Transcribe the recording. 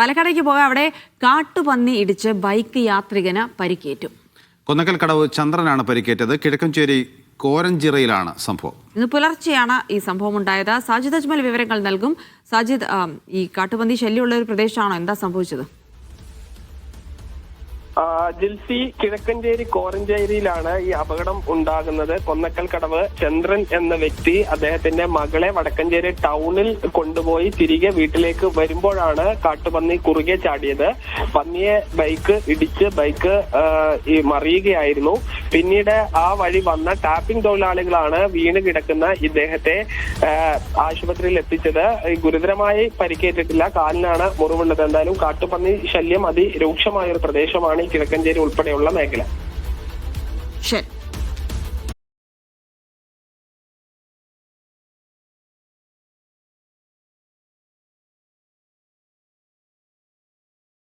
പാലക്കാടേക്ക് പോകാൻ അവിടെ കാട്ടുപന്നി ഇടിച്ച് ബൈക്ക് യാത്രികന് പരിക്കേറ്റു. കൊന്നക്കൽ കടവ് ചന്ദ്രനാണ് പരിക്കേറ്റത്. കിഴക്കഞ്ചേരി കോരഞ്ചിറയിലാണ് സംഭവം. ഇന്ന് പുലർച്ചെയാണ് ഈ സംഭവം ഉണ്ടായത്. സാജിദ് അജ്മൽ വിവരങ്ങൾ നൽകും. സാജിദ് ഈ കാട്ടുപന്നി ശല്യമുള്ള ഒരു പ്രദേശമാണോ എന്താ സംഭവിച്ചത്? ജിൽസി കിഴക്കഞ്ചേരി കോരഞ്ചേരിയിലാണ് ഈ അപകടം ഉണ്ടാകുന്നത്. കൊന്നക്കൽ കടവ് ചന്ദ്രൻ എന്ന വ്യക്തി അദ്ദേഹത്തിന്റെ മകളെ വടക്കഞ്ചേരി ടൗണിൽ കൊണ്ടുപോയി തിരികെ വീട്ടിലേക്ക് വരുമ്പോഴാണ് കാട്ടുപന്നി കുറുകെ ചാടിയത്. പന്നിയെ ബൈക്ക് ഇടിച്ച് ബൈക്ക് ഈ മറിയുകയായിരുന്നു. പിന്നീട് ആ വഴി വന്ന ടാപ്പിംഗ് തൊഴിലാളികളാണ് വീണ് കിടക്കുന്ന ഇദ്ദേഹത്തെ ആശുപത്രിയിൽ എത്തിച്ചത്. ഗുരുതരമായി പരിക്കേറ്റിട്ടില്ല. കാലിനാണ് മുറിവുള്ളത്. എന്തായാലും കാട്ടുപന്നി ശല്യം അതിരൂക്ഷമായ ഒരു പ്രദേശമാണ് ഈ കിഴക്കഞ്ചേരി ഉൾപ്പെടെയുള്ള മേഖല. ശരി.